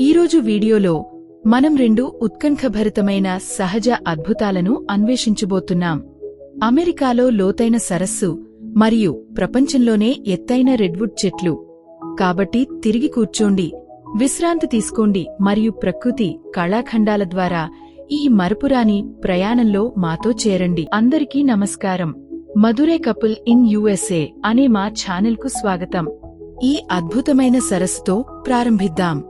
ఈరోజు వీడియోలో మనం రెండు ఉత్కంఠభరితమైన సహజ అద్భుతాలను అన్వేషించబోతున్నాం. అమెరికాలో లోతైన సరస్సు మరియు ప్రపంచంలోనే ఎత్తైన రెడ్వుడ్ చెట్లు. కాబట్టి తిరిగి కూర్చోండి విశ్రాంతి తీసుకోండి మరియు ప్రకృతి కళాఖండాల ద్వారా ఈ మరపురాని ప్రయాణంలో మాతో చేరండి. అందరికీ నమస్కారం. మధురే కపుల్ ఇన్ యుఎస్ఏ అనే మా ఛానల్కు స్వాగతం. ఈ అద్భుతమైన సరస్సుతో ప్రారంభిద్దాం.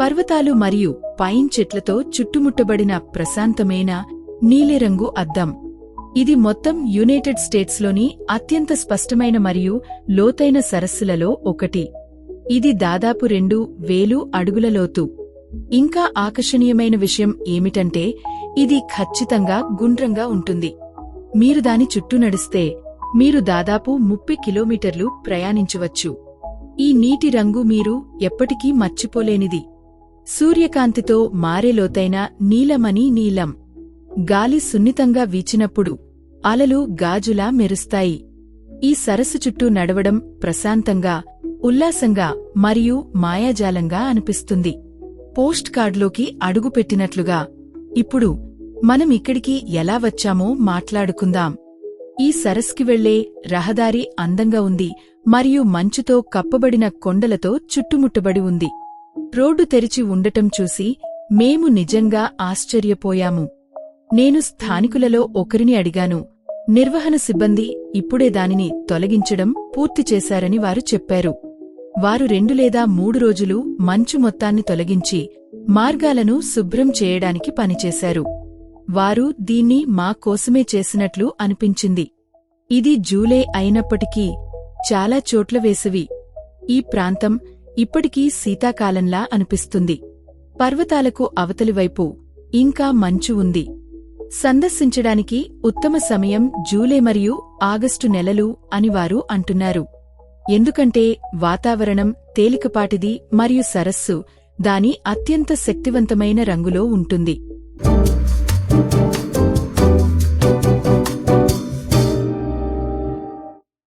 పర్వతాలు మరియు పైన్ చెట్లతో చుట్టుముట్టబడిన ప్రశాంతమైన నీలిరంగు అద్దం. ఇది మొత్తం యునైటెడ్ స్టేట్స్లోని అత్యంత స్పష్టమైన మరియు లోతైన సరస్సులలో ఒకటి. ఇది దాదాపు రెండు వేలు అడుగుల లోతు. ఇంకా ఆకర్షణీయమైన విషయం ఏమిటంటే ఇది ఖచ్చితంగా గుండ్రంగా ఉంటుంది. మీరు దాని చుట్టూ నడిస్తే మీరు దాదాపు ముప్పై కిలోమీటర్లు ప్రయాణించవచ్చు. ఈ నీటి రంగు మీరు ఎప్పటికీ మర్చిపోలేనిది. సూర్యకాంతితో మారెలోతైన నీలమని నీలం. గాలి సున్నితంగా వీచినప్పుడు అలలు గాజులా మెరుస్తాయి. ఈ సరస్సు చుట్టూ నడవడం ప్రశాంతంగా ఉల్లాసంగా మరియు మాయాజాలంగా అనిపిస్తుంది. పోస్ట్ కార్డులోకి అడుగుపెట్టినట్లుగా ఇప్పుడు మనం ఇక్కడికి ఎలా వచ్చామో మాట్లాడుకుందాం. ఈ సరస్కి వెళ్ళే రహదారి అందంగా ఉంది మరియు మంచుతో కప్పబడిన కొండలతో చుట్టుముట్టబడి ఉంది. రోడ్డు తెరిచి ఉండటం చూసి మేము నిజంగా ఆశ్చర్యపోయాము. నేను స్థానికులలో ఒకరిని అడిగాను. నిర్వహణ సిబ్బంది ఇప్పుడే దానిని తొలగించడం పూర్తి చేశారని వారు చెప్పారు. వారు రెండు లేదా మూడు రోజులు మంచు మొత్తాన్ని తొలగించి మార్గాలను శుభ్రం చేయడానికి పనిచేశారు. వారు దీన్ని మా కోసమే చేసినట్లు అనిపించింది. ఇది జూలై అయినప్పటికీ చాలా చోట్ల వేసవి. ఈ ప్రాంతం ఇప్పటికీ శీతాకాలంలా అనిపిస్తుంది. పర్వతాలకు అవతలివైపు ఇంకా మంచు ఉంది. సందర్శించడానికి ఉత్తమ సమయం జూలై మరియు ఆగస్టు నెలలు అని వారు అంటున్నారు. ఎందుకంటే వాతావరణం తేలికపాటిది మరియు సరస్సు దాని అత్యంత శక్తివంతమైన రంగులో ఉంటుంది.